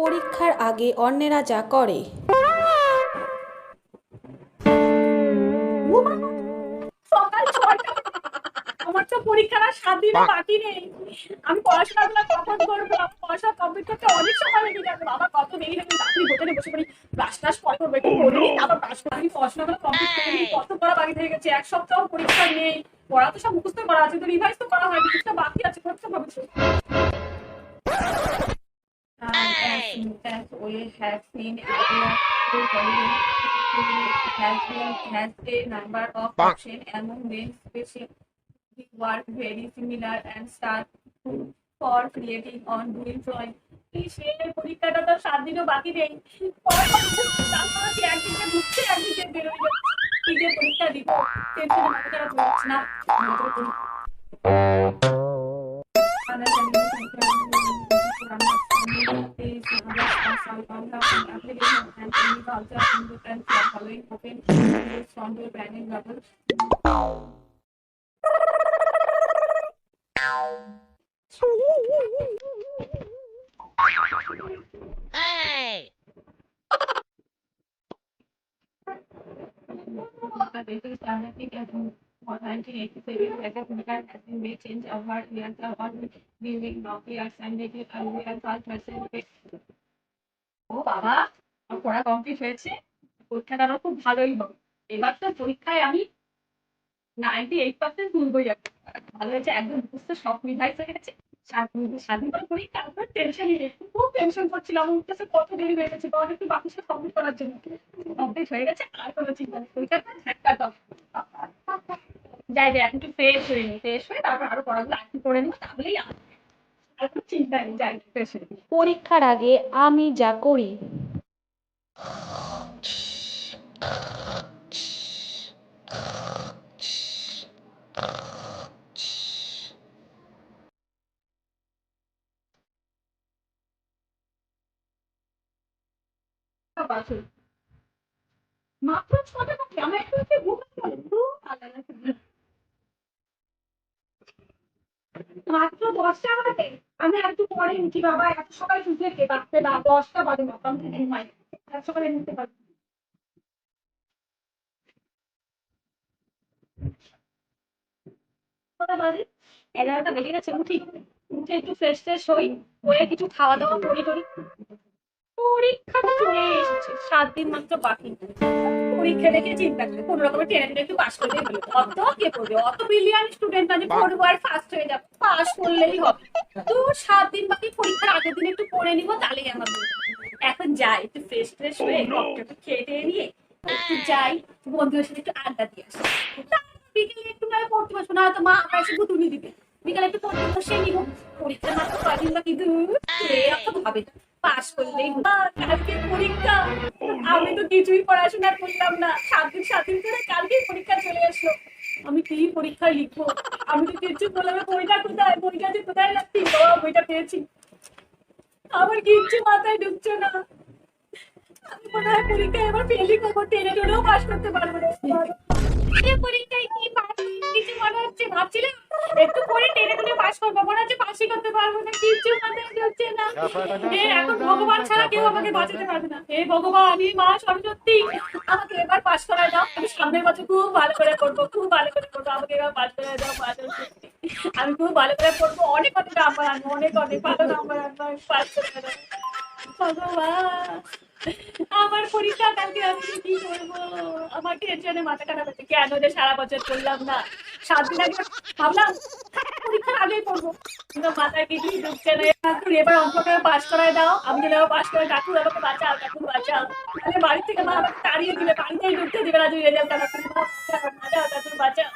পরীক্ষার আগে অন্যেরা যা করে। আমার তো সাত বাকি নেই। আমি কখন করব? কত কত পড়ি বাকি থেকে গেছে? এক সপ্তাহ পরীক্ষা নেই। পড়া তো সব মুখস্থ করা আছে। তো তো করা বাকি আছে। ভাবছি As, as we have seen earlier, the following has been has a number of options among them special the work very similar and start for creating on doing drawing. এই পরীক্ষাটা তো সাত দিনও বাকি নেই তারপরে কি একদিকে ঢুকছে একদিকে বেরোয় কি যে পরীক্ষা দিব টেনশনে মাথা খারাপ হয়ে যাচ্ছে না আমাদের পরীক্ষা Hey! basic standardizing as in 1987 as a chemical has been made change over years on giving Nokia and making early and fast percent ও বাবা, আমার পড়া কমপ্লিট হয়েছে। পরীক্ষাটা আমার খুব ভালোই হবে। এবার তো পরীক্ষায় আমি নাইনটি এইট পার্সেন্ট তুলবই একটা ভালো হয়েছে, একদম বুঝতে সব রিভাইজ হয়ে গেছে। স্বাধীন স্বাধীন পরীক্ষা তারপর টেনশন খুব টেনশন করছিলাম, আমার কাছে কত দেরি হয়ে গেছে কারণ একটু বাকি সব কমপ্লিট করার জন্য। কমপ্লিট হয়ে গেছে, আর কোনো চিন্তা নেই। পরীক্ষা ঝাটকা দাও যাই যাই, এখন একটু ফ্রেশ হয়ে নি ফ্রেশ হয়ে তারপর আরও পড়াগুলো একটু করে নিবো, তাহলেই পরীক্ষার আগে আমি যা করি মাত্র ছটা আমার একটু হচ্ছে ঘুমাতে হবে খুব ভালো লাগে মাত্র দশটা বাজে? আমি একটু পরে উঠি, বাবা। এত সকালে শুতে কে বাজতে বা দশটা বাজে মতো আমি এত সকালে নিতে পারি কটা বাজে, এগারোটা বেজে গেছে, উঠি। উঠে একটু ফ্রেশ ফ্রেশ কিছু খাওয়া দাওয়া করি টরি। পরীক্ষা চলে এসেছে, সাত দিন মাত্র বাকি। পরীক্ষা দেখে চিন্তা করে কোনো রকমের টেনে একটু পাস করলেই অত কে করবে অত বিলিয়ন স্টুডেন্ট মানে পড়ব আর ফার্স্ট হয়ে যাবে। পাস করলেই হবে। তো সাত দিন বাকি পরীক্ষার আগের দিন একটু পড়ে নিবো তাহলেই আমার এখন যাই একটু ফ্রেশ ফ্রেশ হয়ে কফটা খেয়ে টেয়ে নিয়ে একটু যাই বন্ধুদের সাথে একটু আড্ডা দিয়ে আসি। বিকেলে একটু নয় পড়তে বসবো না হয়তো মা আমার এসে গুতুনি দিবে। বিকালে একটু পড়তে বসে নিব। পরীক্ষা মাত্র কদিন বাকি? দূর কে অত ভাবে পাস করলেই। কালকে পরীক্ষা। আমি তো কিছুই পড়াশোনা করলাম না। সাত দিন ধরে কালকে পরীক্ষা চলে আসলো। আমি কি পরীক্ষায় লিখব? আমি তো কিছু বললাম বইটা কোথায়? বইটা যে কোথায় রাখছি? ও বইটা পেয়েছি। আমার কিচ্ছু মাথায় ঢুকছে না। আমি মনে হয় পরীক্ষায় এবার ফেলই করব। টেনে টুনেও পাস করতে পারব না। ভগবান আমি করব আমার পরীক্ষা কালকে আমি কি করব? আমার টেনশনে মাথা খারাপ হচ্ছে। কেন যে সারা বছর করলাম না? সাত দিন আগে ভাবলাম পরীক্ষার আগেই করব কিন্তু মাথায় কিছুই ঢুকছে না ঠাকুর এবার অঙ্কটা পাস করায় দাও আমি যদি আবার পাস করে ঠাকুর আমাকে বাঁচাও ঠাকুর বাঁচাও তাহলে বাড়ি থেকে মা আমাকে তাড়িয়ে দিলে বাড়িতেই ঢুকতে দিবে না তুই রেজাল্ট ঠাকুর বাঁচাও ঠাকুর বাঁচাও